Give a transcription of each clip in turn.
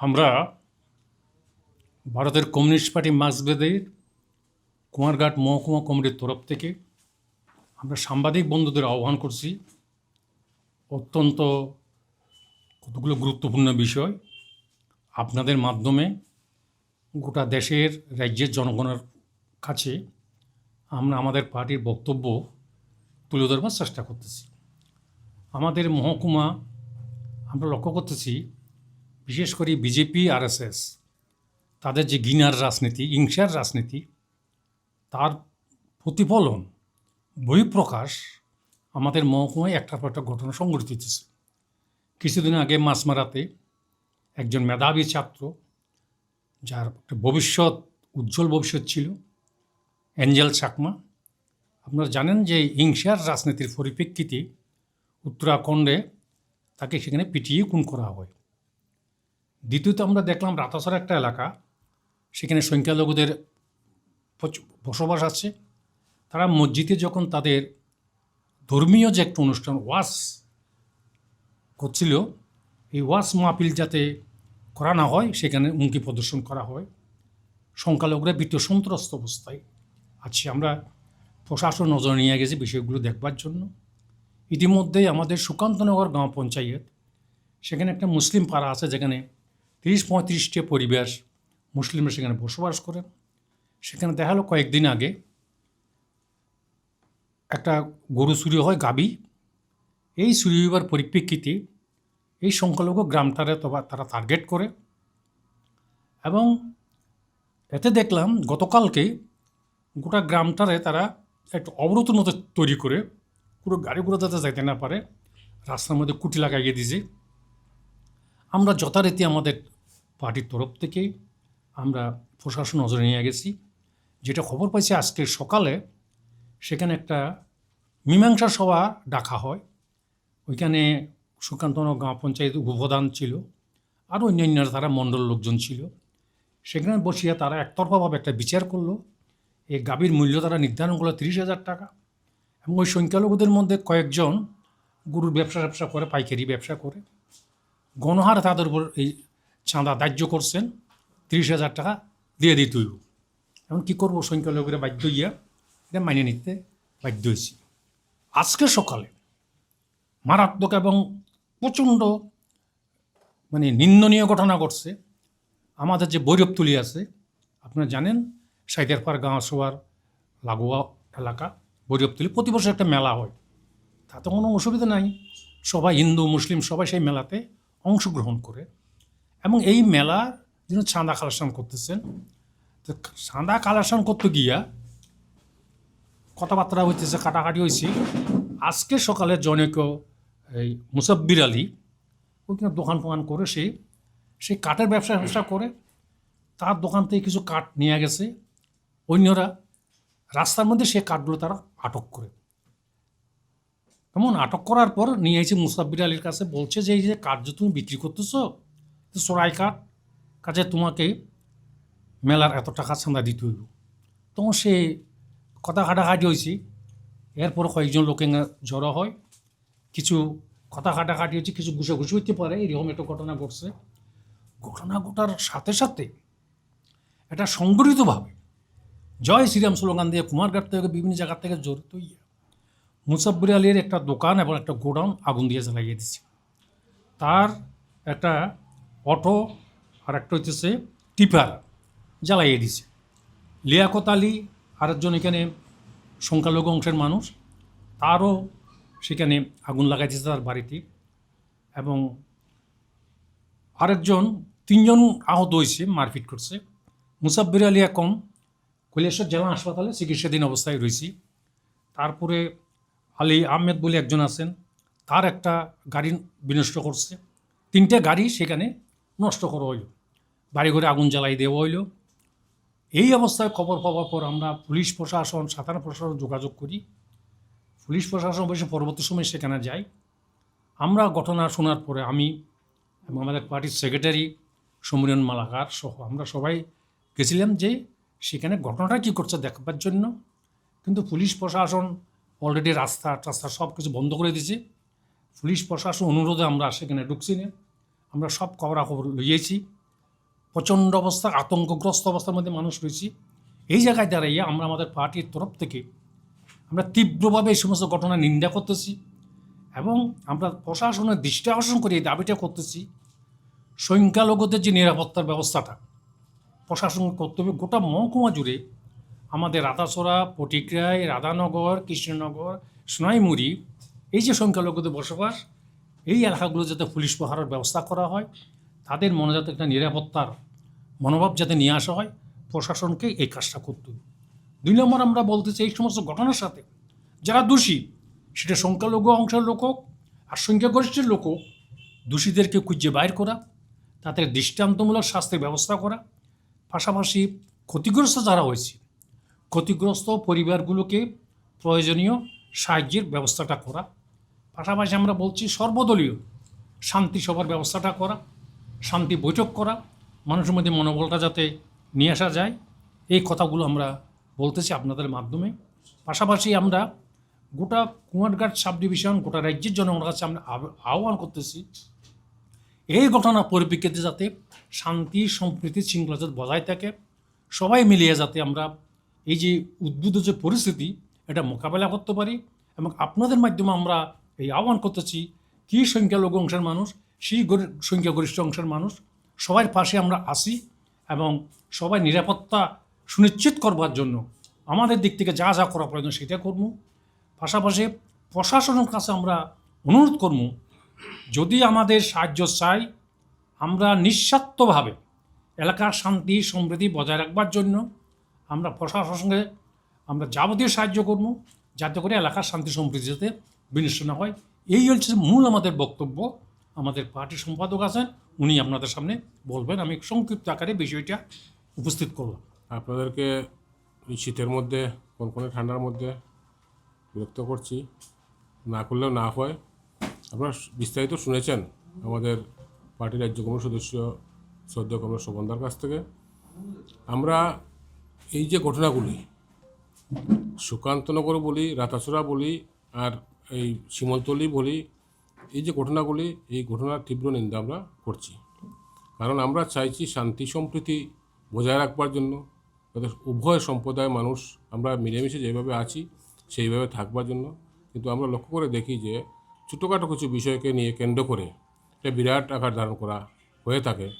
আমরা ভারতের communist party মার্ক্সবাদের Kumarghat মহকুমা কমিটির তরফ থেকে আমরা সাংবাদিক বন্ধুদের আহ্বান করছি। অত্যন্ত কতগুলো গুরুত্বপূর্ণ বিষয় আপনাদের মাধ্যমে গোটা দেশের রাজ্যের জনগণের কাছে আমরা আমাদের পার্টির বক্তব্য তুলে ধরবার চেষ্টা করতেছি। আমাদের মহকুমা আমরা লক্ষ্য করতেছি বিশেষ করে বিজেপি, আরএসএস, তাদের যে গিনার রাজনীতি, হিংসার রাজনীতি, তার প্রতিফলন, বহিঃপ্রকাশ আমাদের মহকুমায় একটার পর একটা ঘটনা সংঘটিত হচ্ছে কিছুদিন আগে মাসমারাতে একজন মেধাবী ছাত্র, যার একটা ভবিষ্যৎ, উজ্জ্বল ভবিষ্যৎ ছিল অ্যাঞ্জেল চাকমা, আপনারা জানেন যে হিংসার রাজনীতির পরিপ্রেক্ষিতে উত্তরাখণ্ডে তাকে সেখানে পিটিয়ে খুন করা হয়। দ্বিতীয়ত আমরা দেখলাম রাতাসর একটা এলাকা, সেখানে সংখ্যালঘুদের বসবাস আছে। তারা মসজিদে যখন তাদের ধর্মীয় যে একটা অনুষ্ঠান ওয়াস করছিল, এই ওয়াস মাহফিল যাতে করা না হয়, সেখানে হুমকি প্রদর্শন করা হয়। সংখ্যালঘুরা বিত্তীয় সন্ত্রস্ত অবস্থায় আছে। আমরা প্রশাসন নজর নিয়ে গেছি বিষয়গুলো দেখবার জন্য। ইতিমধ্যেই আমাদের সুকান্তনগর গ্রাম পঞ্চায়েত, সেখানে একটা মুসলিম পাড়া আছে, যেখানে তিরিশ পঁয়ত্রিশটি পরিবেশ মুসলিমরা সেখানে বসবাস করে। সেখানে দেখা গেলো কয়েকদিন আগে একটা গরু চুরি হয় গাবি। এই চুরি হইবার পরিপ্রেক্ষিতে এই সংখ্যালঘু গ্রামটারে তারা টার্গেট করে। এবং এতে দেখলাম গতকালকে গোটা গ্রামটারে তারা একটা অবরোধ মতো তৈরি করে। পুরো গাড়িগুলো যাতে যাইতে না পারে, রাস্তার মধ্যে কুটি লাগাইয়ে দিয়েছে। আমরা যথারীতি আমাদের পার্টির তরফ থেকে আমরা প্রশাসন নজরে নিয়ে গেছি। যেটা খবর পাইছি আজকে সকালে, সেখানে একটা মীমাংসা সভা ডাকা হয়। ওইখানে সুকান্তন গ্রাম পঞ্চায়েত উপপ্রধান ছিল আর অন্যান্য তারা মণ্ডল লোকজন ছিল। সেখানে বসিয়ে তারা একতরফাভাবে একটা বিচার করল। এই গাভীর মূল্য তারা নির্ধারণ করল তিরিশ হাজার টাকা এবং ওই সংখ্যালঘুদের মধ্যে কয়েকজন গরুর ব্যবসা ব্যবসা করে, পাইকারি ব্যবসা করে। গণহার তাদের উপর এই চাঁদা দাহ্য করছেন, তিরিশ হাজার টাকা দিয়ে দিই দিত এখন কী করব? সংখ্যালঘুরা বাধ্য ইয়া এটা মানিয়ে নিতে বাধ্য হয়েছি আজকে সকালে মারাত্মক এবং প্রচণ্ড মানে নিন্দনীয় ঘটনা ঘটছে। আমাদের যে বৈরবতুলি আছে, আপনারা জানেন, সাইদারপাড় গাঁও সবার লাগোয়া এলাকা বৈরবতুলি প্রতি বছর একটা মেলা হয়। তাতে কোনো অসুবিধা নাই। সবাই হিন্দু, মুসলিম সবাই সেই মেলাতে অংশগ্রহণ করে এবং এই মেলার জন্য চাঁদা কালেকশন করতেছেন, তো চাঁদা কালেকশন করতে গিয়া কথাবার্তা হইতেছে, কাটাকাটি হয়েছে আজকে সকালে জনৈক এই মুসাব্বির আলী ওইখানে দোকান ফোকান করে সে সেই কাঠের ব্যবসা ব্যবসা করে, তার দোকান থেকে কিছু কাঠ নিয়ে গেছে। অন্যরা রাস্তার মধ্যে সে কাঠগুলো তারা আটক করে। এমন আটক করার পর নিয়ে এসে মুসাব্বির আলীর কাছে বলছে যে, এই যে কাঠ যে তুমি বিক্রি করতেছো সরাই কাঠ, কাজে তোমাকে মেলার এত টাকা চাঁদা দিতে হইব। তখন সে কথা কাটাকাটি হয়েছে এরপর কয়েকজন লোকে জড়ো হয়। কিছু কথা কাটাকাটি হচ্ছে কিছু ঘুষাঘুষি হইতে পারে, এরকম একটা ঘটনা ঘটছে। ঘটনা ঘটার সাথে সাথে এটা সংগঠিতভাবে জয় শ্রীরাম স্লোগান দিয়ে কুমারঘাট থেকে বিভিন্ন জায়গা থেকে জড়িত ইয়ে মুসাব্বির আলীর একটা দোকান এবং একটা গোডাউন আগুন দিয়ে জ্বালাইয়ে দিচ্ছে তার একটা অটো আর একটা হচ্ছে টিপার জ্বালাইয়ে দিছে লিয়াকত আলী আরেকজন এখানে সংখ্যালঘু অংশের মানুষ, তারও সেখানে আগুন লাগাই দিয়েছে তার বাড়িতে এবং আরেকজন, তিনজন আহত হয়েছে, মারপিট করছে। মুসাব্বির আলী এখন কৈলাসর জেলা হাসপাতালে চিকিৎসাধীন অবস্থায় রয়েছি। তারপরে আলী আহমেদ বলে একজন আছেন, তার একটা গাড়ি বিনষ্ট করছে। তিনটে গাড়ি সেখানে নষ্ট করা হইল। বাড়ি ঘরে আগুন জ্বালাই দেওয়া হইল। এই অবস্থায় খবর পাওয়ার পর আমরা পুলিশ প্রশাসন, সাধারণ প্রশাসন যোগাযোগ করি। পুলিশ প্রশাসন অবশ্য পরবর্তী সময় সেখানে যাই। আমরা ঘটনা শোনার পরে আমি এবং আমাদের পার্টির সেক্রেটারি সমীরণ মালাকার সহ আমরা সবাই গেছিলাম যে সেখানে ঘটনাটা কী করছে দেখবার জন্য। কিন্তু পুলিশ প্রশাসন অলরেডি রাস্তা টাস্তা সব কিছু বন্ধ করে দিয়েছি। পুলিশ প্রশাসন অনুরোধে আমরা সেখানে ঢুকছি না। আমরা সব খবরাখবর লইয়েছি। প্রচণ্ড অবস্থা, আতঙ্কগ্রস্ত অবস্থার মধ্যে মানুষ রয়েছি। এই জায়গায় দাঁড়াইয়া আমরা আমাদের পার্টির তরফ থেকে আমরা তীব্রভাবে এই সমস্ত ঘটনা নিন্দা করতেছি এবং আমরা প্রশাসনের দৃষ্টি আকর্ষণ করে এই দাবিটা করতেছি। সংখ্যালঘুদের যে নিরাপত্তার ব্যবস্থাটা প্রশাসন করতে হবে গোটা মহকুমা জুড়ে আমাদের রাতাছড়া পটিকরাই রাধানগর, কৃষ্ণনগর, সোনাইমুড়ি, এই যে সংখ্যালঘুদের বসবাস, এই এলাকাগুলো যাতে পুলিশ পাহারার ব্যবস্থা করা হয়, তাদের মনে যাতে একটা নিরাপত্তার মনোভাব যাতে নিয়ে আসা হয়, প্রশাসনকে এই কাজটা করতে দুই নম্বর আমরা বলতে চাই, এই সমস্ত ঘটনার সাথে যারা দোষী, সেটা সংখ্যালঘু অংশের লোক হোক আর সংখ্যাগরিষ্ঠের লোক হোক, দোষীদেরকে খুঁজে বাইর করা, তাদের দৃষ্টান্তমূলক শাস্তির ব্যবস্থা করা, পাশাপাশি ক্ষতিগ্রস্ত যারা হয়েছে ক্ষতিগ্রস্ত পরিবারগুলোকে প্রয়োজনীয় সাহায্যের ব্যবস্থাটা করা। পাশাপাশি আমরা বলছি সর্বদলীয় শান্তি সভার ব্যবস্থাটা করা, শান্তি বৈঠক করা, মানুষের মধ্যে মনোবলটা যাতে নিয়ে আসা যায়। এই কথাগুলো আমরা বলতেছি আপনাদের মাধ্যমে। পাশাপাশি আমরা গোটা কুমারঘাট সাব ডিভিশন, গোটা রাজ্যের জনগণের কাছে আমরা আহ্বান করতেছি এই ঘটনার পরিপ্রেক্ষিতে যাতে শান্তি, সম্প্রীতি, শৃঙ্খলা যাতে বজায় থাকে, সবাই মিলিয়ে যাতে আমরা এই যে উদ্ভূত যে পরিস্থিতি, এটা মোকাবেলা করতে পারি এবং আপনাদের মাধ্যমে আমরা এই আহ্বান করতেছি, কী সংখ্যালঘু অংশের মানুষ সেই গরি- সংখ্যাগরিষ্ঠ অংশের মানুষ, সবার পাশে আমরা আসি এবং সবাই নিরাপত্তা সুনিশ্চিত করবার জন্য আমাদের দিক থেকে যা যা করা প্রয়োজন সেটা করব। পাশাপাশি প্রশাসনের কাছে আমরা অনুরোধ করব, যদি আমাদের সাহায্য চাই, আমরা নিঃস্বার্থভাবে এলাকার শান্তি, সমৃদ্ধি বজায় রাখবার জন্য আমরা প্রশাসনের সঙ্গে আমরা যাবতীয় সাহায্য করব যাতে করে এলাকার শান্তি সমৃদ্ধি যাতে বিনষ্ট না হয়। এই হচ্ছে মূল আমাদের বক্তব্য। আমাদের পার্টি সম্পাদক আছেন, উনি আপনাদের সামনে বলবেন। আমি সংক্ষিপ্ত আকারে বিষয়টা উপস্থিত করলাম আপনাদেরকে এই শীতের মধ্যে, কনকনে ঠান্ডার মধ্যে বিরক্ত করছি। না করলেও না হয়। আপনারা বিস্তারিত শুনেছেন আমাদের পার্টির রাজ্য কমিটির সদস্য সদ্য কমল শোভনদার কাছ থেকে। আমরা এই যে ঘটনাগুলি, সুকান্তনগর বলি রাতাছড়া বলি, আর এই শিমলতলি বলি, এই যে ঘটনাগুলি, এই ঘটনার তীব্র নিন্দা আমরা করছি। কারণ আমরা চাইছি শান্তি সম্প্রীতি বজায় রাখবার জন্য, যাতে উভয় সম্প্রদায়ের মানুষ আমরা মিলেমিশে যেভাবে আছি, সেইভাবে থাকবার জন্য। কিন্তু আমরা লক্ষ্য করে দেখি যে, ছোটোখাটো কিছু বিষয়কে নিয়ে কেন্দ্র করে একটা বিরাট আকার ধারণ করা হয়ে থাকে।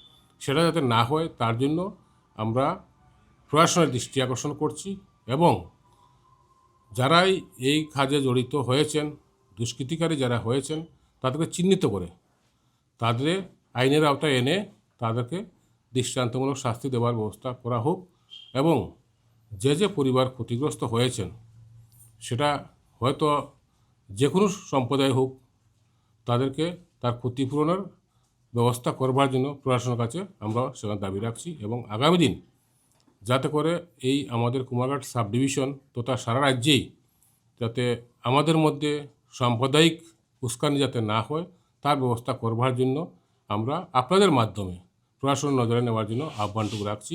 সেটা যাতে না হয়, তার জন্য আমরা প্রশাসনের দৃষ্টি আকর্ষণ করছি এবং যারাই এই কাজে জড়িত হয়েছেন, দুষ্কৃতিকারী যারা হয়েছেন, তাদেরকে চিহ্নিত করে তাদের আইনের আওতায় এনে তাদেরকে দৃষ্টান্তমূলক শাস্তি দেওয়ার ব্যবস্থা করা হোক এবং যে যে পরিবার ক্ষতিগ্রস্ত হয়েছেন, সেটা হয়তো যে কোনো সম্প্রদায় হোক, তাদেরকে তার ক্ষতিপূরণের ব্যবস্থা করবার জন্য প্রশাসনের কাছে আমরা সেখানে দাবি রাখছি এবং আগামী দিন যাতে করে এই আমাদের কুমারঘাট সাব ডিভিশন তথা সারা রাজ্যেই যাতে আমাদের মধ্যে সাম্প্রদায়িক উস্কানি যাতে না হয়, তার ব্যবস্থা করবার জন্য আমরা আপনাদের মাধ্যমে প্রশাসন নজরে নেওয়ার জন্য আহ্বানটুকু রাখছি।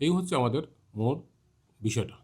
এই হচ্ছে আমাদের মূল বিষয়টা।